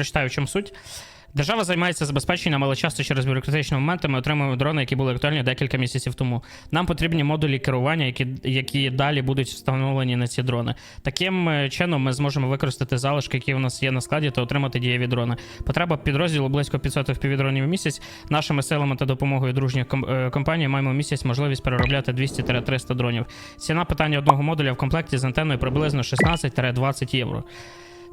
прочитаю, в чому суть. Держава займається забезпеченням, але часто через бюрократичні моменти ми отримуємо дрони, які були актуальні декілька місяців тому. Нам потрібні модулі керування, які, які далі будуть встановлені на ці дрони. Таким е, чином ми зможемо використати залишки, які у нас є на складі, та отримати дієві дрони. Потреба підрозділу близько 500 впівдронів в місяць. Нашими силами та допомогою дружніх е, компаній маємо місяць можливість переробляти 200-300 дронів. Ціна питання одного модуля в комплекті з антенною приблизно 16-20 євро.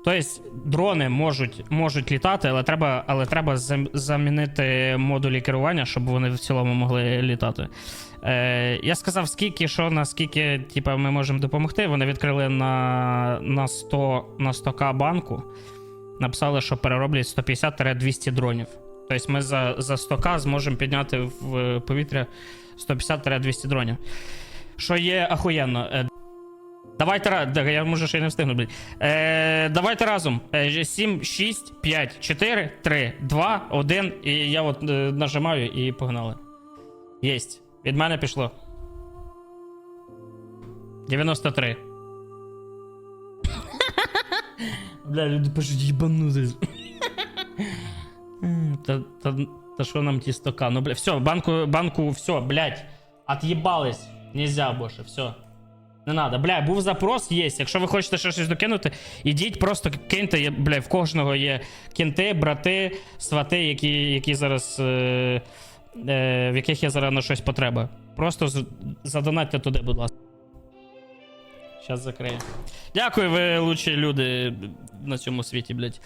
Тобто дрони можуть, можуть літати, але треба, але треба замінити модулі керування, щоб вони в цілому могли літати. Е, я сказав, скільки, що наскільки типу, ми можемо допомогти. Вони відкрили на, на 100 на 100к банку. Написали, що перероблять 150-200 дронів. Тобто ми за, за 100к зможемо підняти в повітря 150-200 дронів. Що є ахуєнно. Е, Давайте я може ще й не встигну, блядь. Е, давайте разом. Е, 7, 6, 5, 4, 3, 2, 1. І я от е, нажимаю і погнали. Єсть. Від мене пішло. 93. Бля, люди пишуть їбанути. Та, та, та що нам ті 100к? Ну, бля, все, банку, банку, все, блядь. От'їбались. Нельзя більше, все. Не надо. Бля, був запрос, є. Якщо ви хочете ще щось докинути, ідіть, просто киньте. Бля, в кожного є кінти, брати, свати, які, які зараз. Е, е, в яких є зараз на щось потреба. Просто задонатьте туди, будь ласка. Щас закрию. Дякую, ви лучші люди на цьому світі, блядь.